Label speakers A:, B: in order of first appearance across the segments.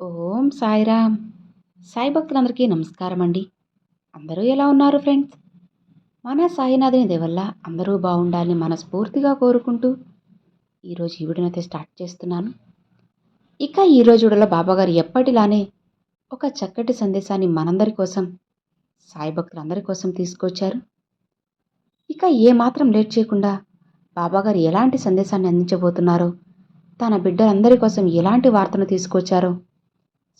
A: ఓం సాయిరామ్. సాయి భక్తులందరికీ నమస్కారం అండి అందరూ ఎలా ఉన్నారు ఫ్రెండ్స్? మన సాయినాథుని దేవల్ల అందరూ బాగుండాలని మనస్ఫూర్తిగా కోరుకుంటూ ఈరోజు ఈ వీడియోనైతే స్టార్ట్ చేస్తున్నాను. ఇక ఈరోజు వీడియోలో బాబాగారు ఎప్పటిలానే ఒక చక్కటి సందేశాన్ని మనందరి కోసం సాయి భక్తులందరి కోసం తీసుకొచ్చారు. ఇక ఏమాత్రం లేట్ చేయకుండా బాబాగారు ఎలాంటి సందేశాన్ని అందించబోతున్నారో తన బిడ్డలందరి కోసం ఎలాంటి వార్తను తీసుకొచ్చారో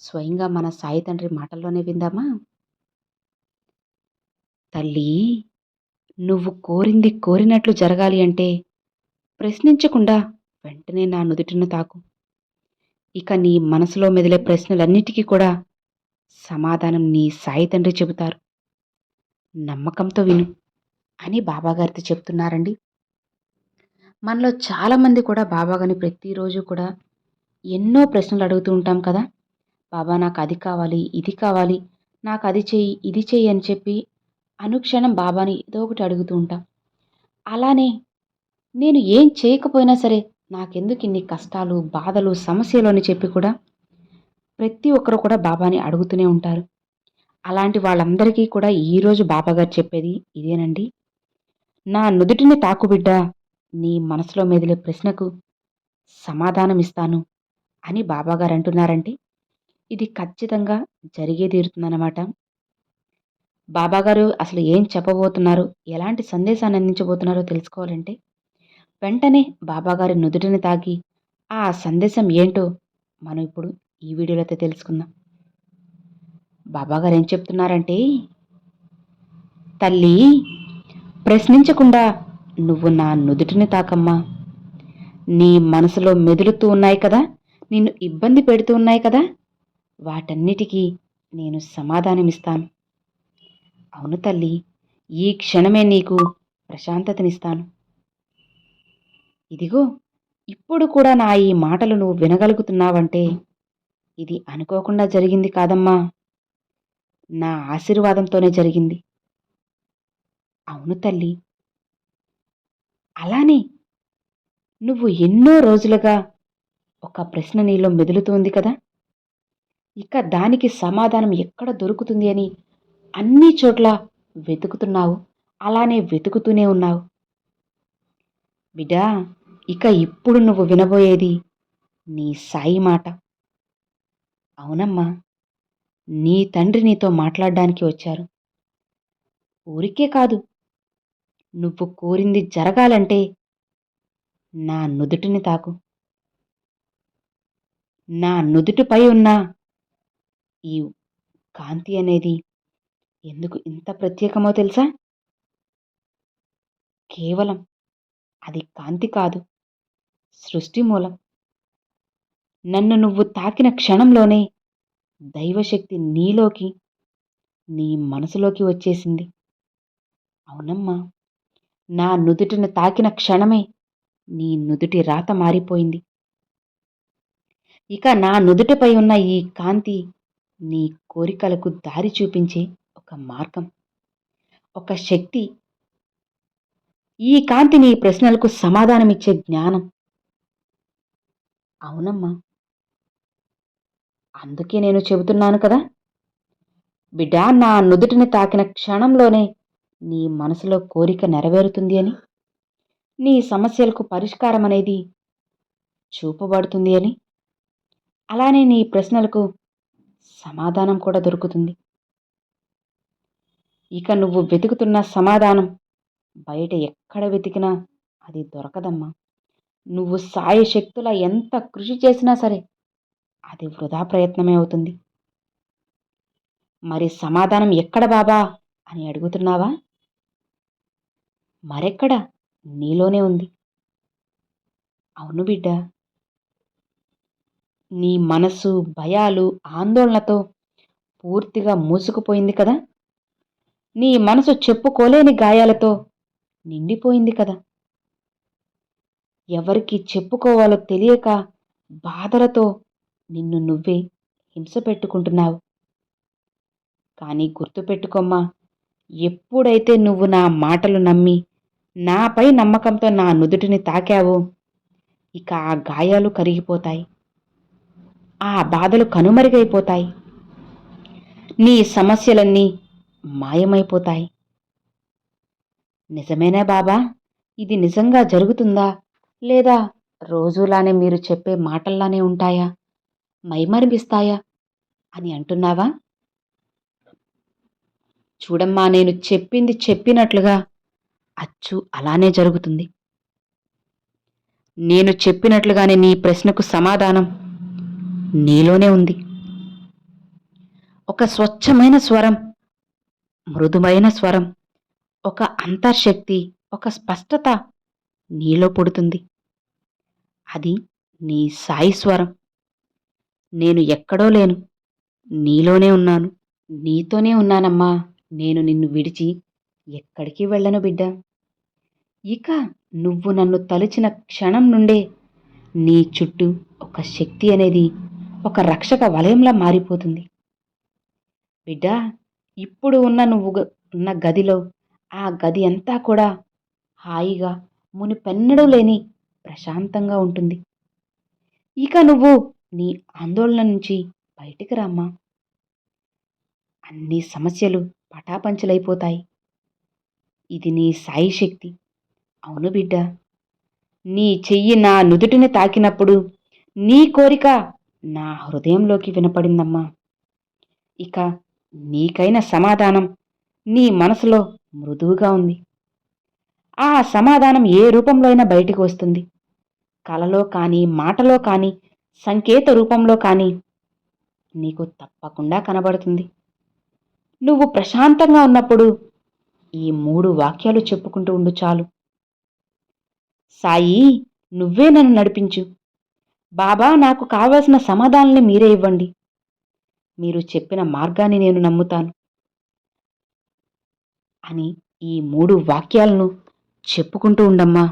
A: స్వయంగా మన సాయి తండ్రి మాటల్లోనే విందామా? తల్లి నువ్వు కోరింది కోరినట్లు జరగాలి అంటే ప్రశ్నించకుండా వెంటనే నా నుదుటిన తాకు. ఇక నీ మనసులో మెదిలే ప్రశ్నలన్నిటికీ కూడా సమాధానం నీ సాయి తండ్రి చెబుతారు. నమ్మకంతో విను అని బాబాగారితో చెప్తున్నారండి. మనలో చాలామంది కూడా బాబాగారిని ప్రతిరోజు కూడా ఎన్నో ప్రశ్నలు అడుగుతూ ఉంటాం కదా. బాబా నాకు అది కావాలి ఇది కావాలి నాకు అది చెయ్యి ఇది చెయ్యి అని చెప్పి అనుక్షణం బాబాని ఏదో ఒకటి అడుగుతూ ఉంటాం. అలానే నేను ఏం చేయకపోయినా సరే నాకెందుకు ఇన్ని కష్టాలు బాధలు సమస్యలు అని చెప్పి కూడా ప్రతి ఒక్కరు కూడా బాబాని అడుగుతూనే ఉంటారు. అలాంటి వాళ్ళందరికీ కూడా ఈరోజు బాబాగారు చెప్పేది ఇదేనండి. నా నుదుటిని తాకు బిడ్డ నీ మనసులో మెదిలే ప్రశ్నకు సమాధానం ఇస్తాను అని బాబాగారు అంటున్నారంటే ఇది ఖచ్చితంగా జరిగే తీరుతుందన్నమాట బాబాగారు అసలు ఏం చెప్పబోతున్నారు? ఎలాంటి సందేశాన్ని అందించబోతున్నారో తెలుసుకోవాలంటే వెంటనే బాబాగారి నుదుటిని తాకి ఆ సందేశం ఏంటో మనం ఇప్పుడు ఈ వీడియోలో అయితే తెలుసుకుందాం. బాబాగారు ఏం చెప్తున్నారంటే తల్లి ప్రశ్నించకుండా నువ్వు నా నుదుటిని తాకమ్మా. నీ మనసులో మెదులుతూ ఉన్నాయి కదా నిన్ను ఇబ్బంది పెడుతూ ఉన్నాయి కదా వాటన్నిటికీ నేను సమాధానమిస్తాను. అవును తల్లి ఈ క్షణమే నీకు ప్రశాంతతనిస్తాను. ఇదిగో ఇప్పుడు కూడా నా ఈ మాటలు నువ్వు వినగలుగుతున్నావంటే ఇది అనుకోకుండా జరిగింది కాదమ్మా. నా ఆశీర్వాదంతోనే జరిగింది. అవును తల్లి. అలానే నువ్వు ఎన్నో రోజులుగా ఒక ప్రశ్న నీలో మెదులుతోంది కదా? ఇక దానికి సమాధానం ఎక్కడ దొరుకుతుంది అని అన్ని చోట్ల వెతుకుతున్నావు. అలానే వెతుకుతూనే ఉన్నావు. బిడ్డా ఇక ఇప్పుడు నువ్వు వినబోయేది నీ సాయి మాట. అవునమ్మా నీ తండ్రి నీతో మాట్లాడడానికి వచ్చారు. ఊరికే కాదు నువ్వు కోరింది జరగాలంటే నా నుదుటిని తాకు. నా నుదుటిపై ఉన్న ఈ కాంతి అనేది ఎందుకు ఇంత ప్రత్యేకమో తెలుసా? కేవలం అది కాంతి కాదు సృష్టి మూలం. నన్ను నువ్వు తాకిన క్షణంలోనే దైవశక్తి నీలోకి నీ మనసులోకి వచ్చేసింది. అవునమ్మా నా నుదుటిని తాకిన క్షణమే నీ నుదుటి రాత మారిపోయింది. ఇక నా నుదుటిపై ఉన్న ఈ కాంతి నీ కోరికలకు దారి చూపించే ఒక మార్గం ఒక శక్తి. ఈ కాంతి నీ ప్రశ్నలకు సమాధానమిచ్చే జ్ఞానం. అవునమ్మా. అందుకే నేను చెబుతున్నాను కదా. బిడ్డా నా నుదుటిని తాకిన క్షణంలోనే నీ మనసులో కోరిక నెరవేరుతుంది అని నీ సమస్యలకు పరిష్కారం అనేది చూపబడుతుంది అని అలానే నీ ప్రశ్నలకు సమాధానం కూడా దొరుకుతుంది. ఇక నువ్వు వెతుకుతున్న సమాధానం బయట ఎక్కడ వెతికినా అది దొరకదమ్మా. నువ్వు సాయ శక్తుల ఎంత కృషి చేసినా సరే అది వృధా ప్రయత్నమే అవుతుంది. మరి సమాధానం ఎక్కడ బాబా అని అడుగుతున్నావా? మరెక్కడ? నీలోనే ఉంది. అవును బిడ్డ నీ మనసు భయాలు ఆందోళనతో పూర్తిగా మూసుకుపోయింది కదా? నీ మనసు చెప్పుకోలేని గాయాలతో నిండిపోయింది కదా? ఎవరికి చెప్పుకోవాలో తెలియక బాధలతో నిన్ను నువ్వే హింస పెట్టుకుంటున్నావు. కానీ గుర్తుపెట్టుకోమ్మా ఎప్పుడైతే నువ్వు నా మాటలు నమ్మి నాపై నమ్మకంతో నా నుదుటిని తాకావో ఇక ఆ గాయాలు కరిగిపోతాయి. ఆ బాధలు కనుమరుగైపోతాయి. నీ సమస్యలన్నీ మాయమైపోతాయి. నిజమేనా బాబా? ఇది నిజంగా జరుగుతుందా? లేదా రోజులానే మీరు చెప్పే మాటల్లానే ఉంటాయా? మైమరిపిస్తాయా? అని అంటున్నావా? చూడమ్మా నేను చెప్పింది చెప్పినట్లుగా అచ్చు అలానే జరుగుతుంది. నేను చెప్పినట్లుగానే నీ ప్రశ్నకు సమాధానం నీలోనే ఉంది. ఒక స్వచ్ఛమైన స్వరం మృదుమైన స్వరం ఒక అంతర్శక్తి ఒక స్పష్టత నీలో పుడుతుంది. అది నీ సాయి స్వరం. నేను ఎక్కడో లేను. నీలోనే ఉన్నాను. నీతోనే ఉన్నానమ్మా. నేను నిన్ను విడిచి ఎక్కడికి వెళ్ళను బిడ్డ. ఇక నువ్వు నన్ను తలిచిన క్షణం నుండే నీ చుట్టూ ఒక శక్తి అనేది ఒక రక్షక వలయంలా మారిపోతుంది. బిడ్డ ఇప్పుడు ఉన్న నువ్వు ఉన్న గదిలో ఆ గది అంతా కూడా హాయిగా మునిపెన్నడూ లేని ప్రశాంతంగా ఉంటుంది. ఇక నువ్వు నీ ఆందోళన నుంచి బయటికి రామ్మా. అన్ని సమస్యలు పటాపంచలైపోతాయి. ఇది నీ సాయి శక్తి. అవును బిడ్డ నీ చెయ్యి నా నుదుటిని తాకినప్పుడు నీ కోరిక నా హృదయంలోకి వినపడిందమ్మా. ఇక నీకైన సమాధానం నీ మనసులో మృదువుగా ఉంది. ఆ సమాధానం ఏ రూపంలో అయినా బయటికి వస్తుంది. కలలో కానీ మాటలో కానీ సంకేత రూపంలో కానీ నీకు తప్పకుండా కనబడుతుంది. నువ్వు ప్రశాంతంగా ఉన్నప్పుడు ఈ మూడు వాక్యాలు చెప్పుకుంటూ ఉండు చాలు. సాయి నువ్వే నన్ను నడిపించు. బాబా నాకు కావలసిన సమాధానాన్ని మీరే ఇవ్వండి. మీరు చెప్పిన మార్గాన్ని నేను నమ్ముతాను. అని ఈ మూడు వాక్యాలను చెప్పుకుంటూ ఉండమ్మా.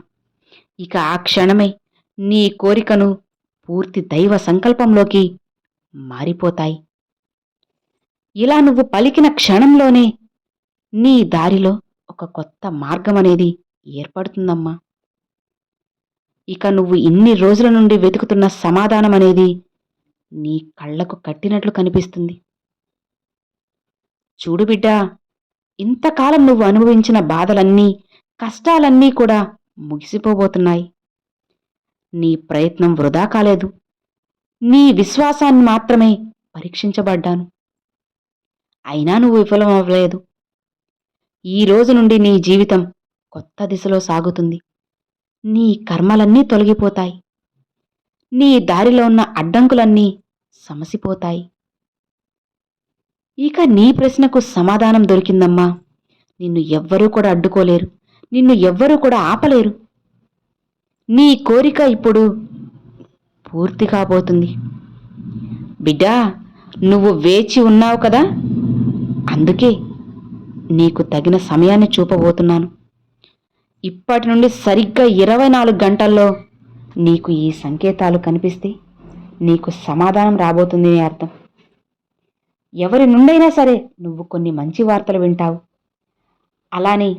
A: ఇక ఆ క్షణమే నీ కోరికను పూర్తి దైవ సంకల్పంలోకి మారిపోతాయి. ఇలా నువ్వు పలికిన క్షణంలోనే నీ దారిలో ఒక కొత్త మార్గం అనేది ఏర్పడుతుందమ్మా. ఇక నువ్వు ఇన్ని రోజుల నుండి వెతుకుతున్న సమాధానం అనేది నీ కళ్ళకు కట్టినట్లు కనిపిస్తుంది. చూడు బిడ్డా ఇంతకాలం నువ్వు అనుభవించిన బాధలన్నీ కష్టాలన్నీ కూడా ముగిసిపోబోతున్నాయి. నీ ప్రయత్నం వృధా కాలేదు. నీ విశ్వాసాన్ని మాత్రమే పరీక్షించబడ్డాను. అయినా నువ్వు విఫలమవ్వలేదు. ఈ రోజు నుండి నీ జీవితం కొత్త దిశలో సాగుతుంది. నీ కర్మలన్నీ తొలగిపోతాయి. నీ దారిలో ఉన్న అడ్డంకులన్నీ సమసిపోతాయి. ఇక నీ ప్రశ్నకు సమాధానం దొరికిందమ్మా. నిన్ను ఎవ్వరూ కూడా అడ్డుకోలేరు. నిన్ను ఎవ్వరూ కూడా ఆపలేరు. నీ కోరిక ఇప్పుడు పూర్తి కాబోతుంది బిడ్డా నువ్వు వేచి ఉన్నావు కదా? అందుకే నీకు తగిన సమయాన్ని చూపబోతున్నాను. ఇప్పటి నుండి సరిగ్గా ఇరవై నాలుగు గంటల్లో నీకు ఈ సంకేతాలు కనిపిస్తే నీకు సమాధానం రాబోతుంది అని అర్థం. ఎవరి నుండైనా సరే నువ్వు కొన్ని మంచి వార్తలు వింటావు. అలానే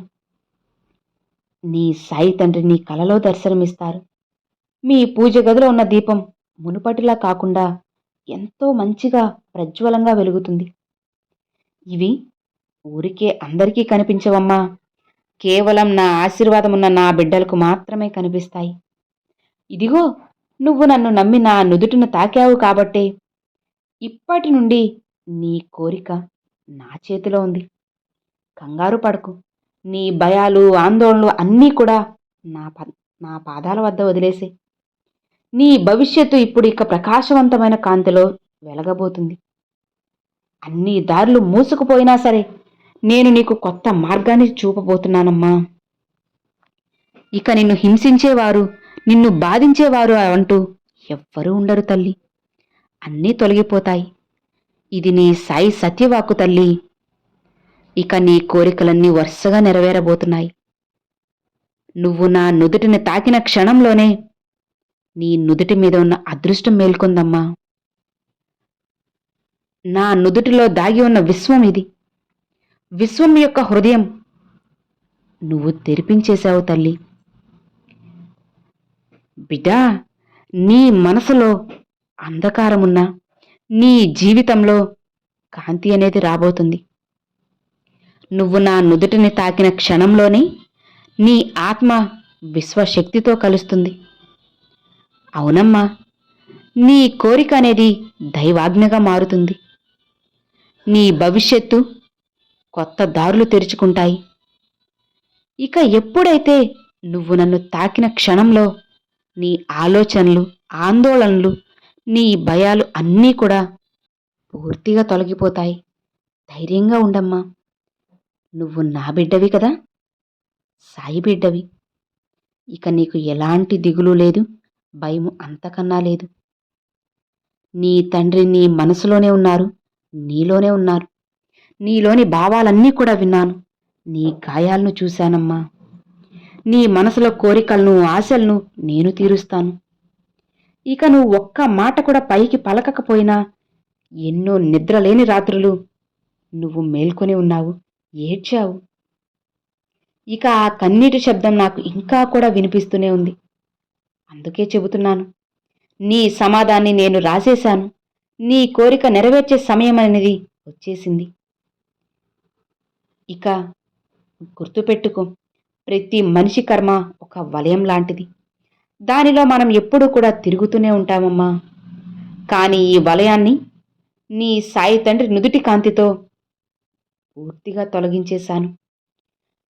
A: నీ సాయి తండ్రి నీ కలలో దర్శనమిస్తారు. మీ పూజ గదిలో ఉన్న దీపం మునుపటిలా కాకుండా ఎంతో మంచిగా ప్రజ్వలంగా వెలుగుతుంది. ఇవి ఊరికే అందరికీ కనిపించవమ్మా. కేవలం నా ఆశీర్వాదమున్న నా బిడ్డలకు మాత్రమే కనిపిస్తాయి. ఇదిగో నువ్వు నన్ను నమ్మి నా నుదుటిని తాకావు కాబట్టే ఇప్పటి నుండి నీ కోరిక నా చేతిలో ఉంది. కంగారు పడకు. నీ భయాలు ఆందోళనలు అన్నీ కూడా నా నా పాదాల వద్ద వదిలేసే. నీ భవిష్యత్తు ఇప్పుడు ఇక ప్రకాశవంతమైన కాంతిలో వెలగబోతుంది. అన్ని దారులు మూసుకుపోయినా సరే నేను నీకు కొత్త మార్గాన్ని చూపబోతున్నానమ్మా. ఇక నిన్ను హింసించేవారు నిన్ను బాధించేవారు అంటూ ఎవ్వరూ ఉండరు తల్లి. అన్నీ తొలగిపోతాయి. ఇది నీ సాయి సత్యవాకు తల్లి. ఇక నీ కోరికలన్నీ వరుసగా నెరవేరబోతున్నాయి. నువ్వు నా నుదుటిని తాకిన క్షణంలోనే నీ నుదుటి మీద ఉన్న అదృష్టం మేల్కొందమ్మా. నా నుదుటిలో దాగి ఉన్న విశ్వం ఇది. విశ్వం యొక్క హృదయం. నువ్వు తెరిపించేశావు తల్లి. బిడ్డా నీ మనసులో అంధకారమున్నా నీ జీవితంలో కాంతి అనేది రాబోతుంది. నువ్వు నా నుదుటిని తాకిన క్షణంలోనే నీ ఆత్మ విశ్వశక్తితో కలుస్తుంది. అవునమ్మా నీ కోరిక అనేది దైవాజ్ఞగా మారుతుంది. నీ భవిష్యత్తు కొత్త దారులు తెరుచుకుంటాయి. ఇక ఎప్పుడైతే నువ్వు నన్ను తాకిన క్షణంలో నీ ఆలోచనలు ఆందోళనలు నీ భయాలు అన్నీ కూడా పూర్తిగా తొలగిపోతాయి. ధైర్యంగా ఉండమ్మా. నువ్వు నా బిడ్డవి కదా? సాయి బిడ్డవి. ఇక నీకు ఎలాంటి దిగులు లేదు భయము అంతకన్నా లేదు. నీ తండ్రి నీ మనసులోనే ఉన్నారు నీలోనే ఉన్నారు. నీలోని భావాలన్నీ కూడా విన్నాను. నీ గాయాలను చూశానమ్మా. నీ మనసులో కోరికలను ఆశలను నేను తీరుస్తాను. ఇక నువ్వు ఒక్క మాట కూడా పైకి పలకకపోయినా ఎన్నో నిద్రలేని రాత్రులు నువ్వు మేల్కొని ఉన్నావు ఏడ్చావు. ఇక ఆ కన్నీటి శబ్దం నాకు ఇంకా కూడా వినిపిస్తూనే ఉంది. అందుకే చెబుతున్నాను నీ సమాధాన్ని నేను రాసేశాను. నీ కోరిక నెరవేర్చే సమయం అనేది వచ్చేసింది. ఇక గుర్తుపెట్టుకో ప్రతి మనిషి కర్మ ఒక వలయం లాంటిది. దానిలో మనం ఎప్పుడూ కూడా తిరుగుతూనే ఉంటామమ్మా. కానీ ఈ వలయాన్ని నీ సాయి తండ్రి నుదుటి కాంతితో పూర్తిగా తొలగించేశాను.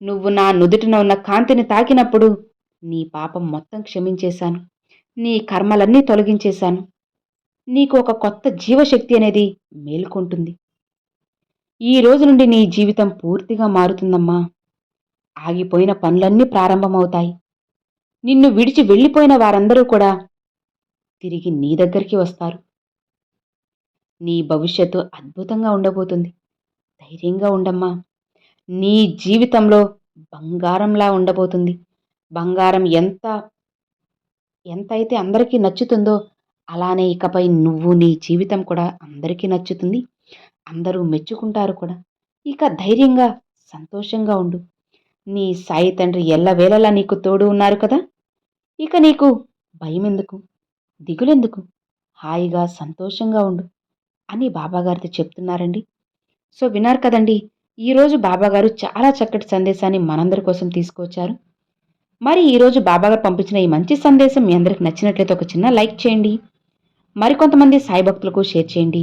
A: నువ్వు నా నుదుటిన ఉన్న కాంతిని తాకినప్పుడు నీ పాపం మొత్తం క్షమించేశాను. నీ కర్మలన్నీ తొలగించేశాను. నీకు ఒక కొత్త జీవశక్తి అనేది మేలుకుంటుంది. ఈ రోజు నుండి నీ జీవితం పూర్తిగా మారుతుందమ్మా. ఆగిపోయిన పనులన్నీ ప్రారంభమవుతాయి. నిన్ను విడిచి వెళ్ళిపోయిన వారందరూ కూడా తిరిగి నీ దగ్గరికి వస్తారు. నీ భవిష్యత్తు అద్భుతంగా ఉండబోతుంది. ధైర్యంగా ఉండమ్మా. నీ జీవితంలో బంగారంలా ఉండబోతుంది. బంగారం ఎంత ఎంత అయితే అందరికీ నచ్చుతుందో అలానే ఇకపై నువ్వు నీ జీవితం కూడా అందరికీ నచ్చుతుంది. అందరూ మెచ్చుకుంటారు కూడా. ఇక ధైర్యంగా సంతోషంగా ఉండు. నీ సాయి తండ్రి ఎల్లవేళలా నీకు తోడు ఉన్నారు కదా. ఇక నీకు భయం ఎందుకు దిగులెందుకు? హాయిగా సంతోషంగా ఉండు అని బాబాగారితో చెప్తున్నారండి. సో విన్నారు కదండి ఈరోజు బాబాగారు చాలా చక్కటి సందేశాన్ని మనందరి కోసం తీసుకొచ్చారు. మరి ఈరోజు బాబాగారు పంపించిన ఈ మంచి సందేశం మీ అందరికి నచ్చినట్లయితే ఒక చిన్న లైక్ చేయండి. మరికొంతమంది సాయి భక్తులకు షేర్ చేయండి.